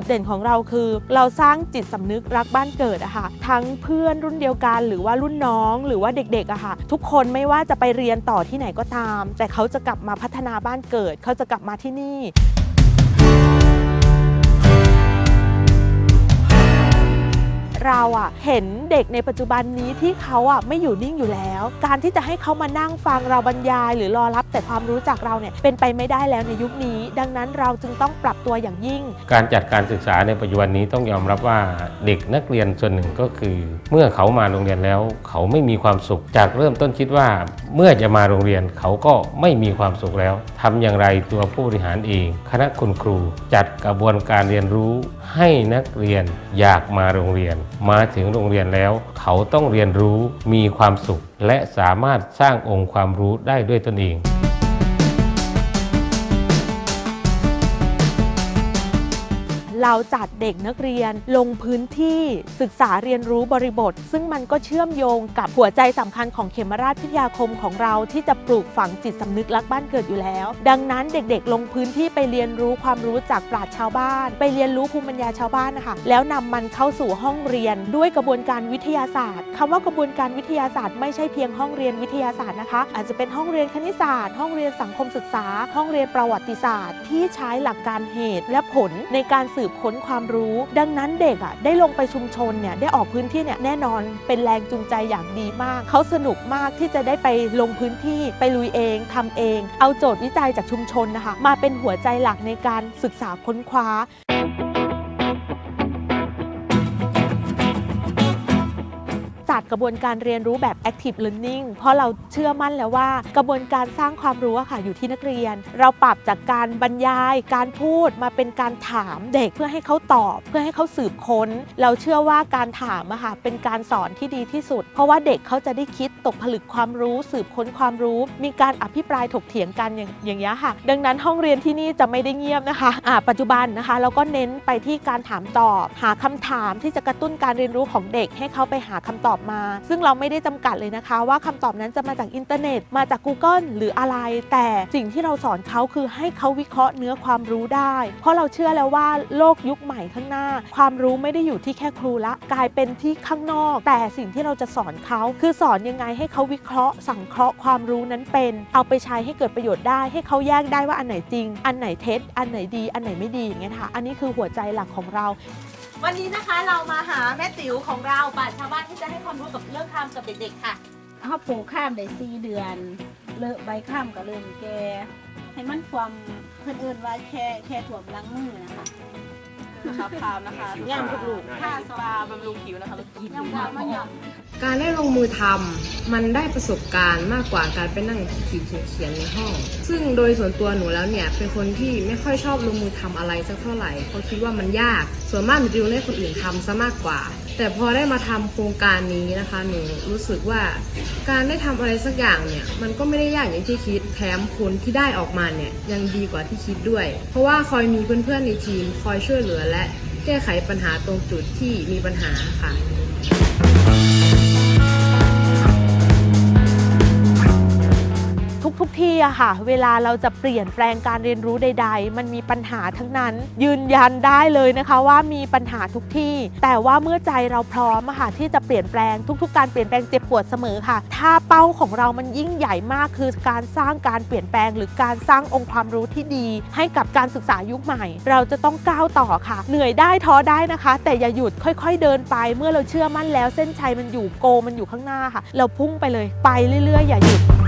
ดเด่นของเราคือ เราสร้างจิตสำนึกรักบ้านเกิดอะค่ะ ทั้งเพื่อนรุ่นเดียวกัน หรือว่ารุ่นน้องหรือว่าเด็กๆอะค่ะ ทุกคนไม่ว่าจะไปเรียนต่อที่ไหนก็ตาม แต่เขาจะกลับมาพัฒนาบ้านเกิด เขาจะกลับมาที่นี่ เราอะเห็นเด็กในปัจจุบันนี้ที่เขาอะไม่อยู่นิ่งอยู่แล้ว การที่จะให้เขามานั่งฟังเราบรรยาย หรือรอรับแต่ความรู้จากเราเนี่ยเป็นไปไม่ได้แล้วในยุคนี้ ดังนั้นเราจึงต้องปรับตัวอย่างยิ่ง การจัดการศึกษาในปัจจุบันนี้ต้องยอมรับว่าเด็กนักเรียนส่วนหนึ่งก็คือ เมื่อเขามาโรงเรียนแล้ว เขาไม่มีความสุขจากเริ่มต้นคิดว่า เมื่อจะมาโรงเรียนเขาก็ไม่มีความสุขแล้วทำอย่างไรตัวผู้บริหารเอง คณะคุณครูจัดกระบวนการเรียนรู้ให้นักเรียนอยากมาโรงเรียนมาถึงโรงเรียนแล้ว เขาต้องเรียนรู้มีความสุข และสามารถสร้างองค์ความรู้ได้ด้วยตนเอง เราจัดเด็กนักเรียน ลงพื้นที่ศึกษาเรียนรู้บริบท ซึ่งมันก็เชื่อมโยงกับหัวใจสำคัญของเขมราชพิทยาคมของเราที่จะปลูกฝังจิตสำนึกรักบ้านเกิดอยู่แล้ว ดังนั้นเด็กๆ ลงพื้นที่ไปเรียนรู้ความรู้จากปราชญ์ชาวบ้าน ไปเรียนรู้ภูมิปัญญาชาวบ้านนะคะแล้วนำมันเข้าสู่ห้องเรียนด้วยกระบวนการวิทยาศาสตร์คำว่ากระบวนการวิทยาศาสตร์ไม่ใช่เพียงห้องเรียนวิทยาศาสตร์นะคะ อาจจะเป็นห้องเรียนคณิตศาสตร์ ห้องเรียนสังคมศึกษา ห้องเรียนประวัติศาสตร์ ที่ใช้หลักการเหตุและผลในการสืบค้นความรู้ ดังนั้นเด็กอะได้ลงไปชุมชนเนี่ยได้ออกพื้นที่เนี่ยแน่นอนเป็นแรงจูงใจอย่างดีมาก เขาสนุกมากที่จะได้ไปลงพื้นที่ไปลุยเองทำเอง เอาโจทย์วิจัยจากชุมชนนะคะมาเป็นหัวใจหลักในการศึกษาค้นคว้า จัดกระบวนการเรียนรู้แบบ active learning เพราะเราเชื่อมั่นแล้วว่ากระบวนการสร้างความรู้อะค่ะอยู่ที่นักเรียน เราปรับจากการบรรยาย การพูดมาเป็นการถามเด็กเพื่อให้เขาตอบ เพื่อให้เขาสืบค้น เราเชื่อว่าการถามอะค่ะเป็นการสอนที่ดีที่สุด เพราะว่าเด็กเขาจะได้คิดตกผลึกความรู้ สืบค้นความรู้ มีการอภิปรายถกเถียงกันอย่างอย่างเงี้ค่ะ ดังนั้นห้องเรียนที่นี่จะไม่ได้เงียบนะคะอ่าปัจจุบันนะคะ เราก็เน้นไปที่การถามตอบ หาคำถามที่จะกระตุ้นการเรียนรู้ของเด็กให้เขาไปหาคำตอบมา ซึ่งเราไม่ได้จำกัดเลยนะคะ ว่าคำตอบนั้นจะมาจากอินเทอร์เน็ต มาจาก Google หรืออะไร แต่สิ่งที่เราสอนเขาคือให้เขาวิเคราะห์เนื้อความรู้ได้ เพราะเราเชื่อแล้วว่าโลกยุคใหม่ข้างหน้า ความรู้ไม่ได้อยู่ที่แค่ครูละ กลายเป็นที่ข้างนอก แต่สิ่งที่เราจะสอนเขาคือสอนยังไงให้เขาวิเคราะห์ สังเคราะห์ความรู้นั้นเป็น เอาไปใช้ให้เกิดประโยชน์ได้ ให้เขาแยกได้ว่าอันไหนจริง อันไหนเท็จ อันไหนดี อันไหนไม่ดีอย่างเงี้ยค่ะ อันนี้คือหัวใจหลักของเรา วันนี้นะคะเรามาหาแม่ติ๋วของเราป่าชาวบ้านที่จะให้ความรู้กับเรื่องข้ามกับเด็กๆค่ะเขาปลูกข้ามได้สี่เดือน เลอะใบข้ามก็เริ่มแก่ให้มันความเพื่อนเอินว่าแค่แค่ถ่วมล้างมือนะคะ นะคะพามนะคะย่างทุกลูกผ้าสปา บำรุงผิวนะคะกินยังว่ามันยังการได้ลงมือทำมันได้ประสบการณ์มากกว่าการไปนั่งขีดเขียนในห้อง ซึ่งโดยส่วนตัวหนูแล้วเนี่ย เป็นคนที่ไม่ค่อยชอบลงมือทำอะไรสักเท่าไหร่เพราะคิดว่ามันยาก ส่วนมากหนูจะดูให้คนอื่นทำซะมากกว่า แต่พอได้มาทำโครงการนี้นะคะ หนูรู้สึกว่า การได้ทำอะไรสักอย่างเนี่ย มันก็ไม่ได้ยากอย่างที่คิดแถมผลที่ได้ออกมาเนี่ยยังดีกว่าที่คิดด้วย เพราะว่าคอยมีเพื่อนๆในทีม คอยช่วยเหลือและ แก้ไขปัญหาตรงจุดที่มีปัญหาค่ะ ที่อะค่ะ เวลาเราจะเปลี่ยนแปลงการเรียนรู้ใด ๆ มันมีปัญหาทั้งนั้น ยืนยันได้เลยนะคะว่ามีปัญหาทุกที่ แต่ว่าเมื่อใจเราพร้อมอะค่ะที่จะเปลี่ยนแปลงทุก ๆ การเปลี่ยนแปลงเจ็บปวดเสมอค่ะ ถ้าเป้าของเรามันยิ่งใหญ่มากคือการสร้างการเปลี่ยนแปลง หรือการสร้างองค์ความรู้ที่ดี ให้กับการศึกษายุคใหม่ เราจะต้องก้าวต่อค่ะ เหนื่อยได้ท้อได้นะคะ แต่อย่าหยุดค่อย ๆ เดินไป เมื่อเราเชื่อมั่นแล้วเส้นชัยมันอยู่โกมันอยู่ข้างหน้าค่ะ เราพุ่งไปเลยไปเรื่อยๆอย่าหยุด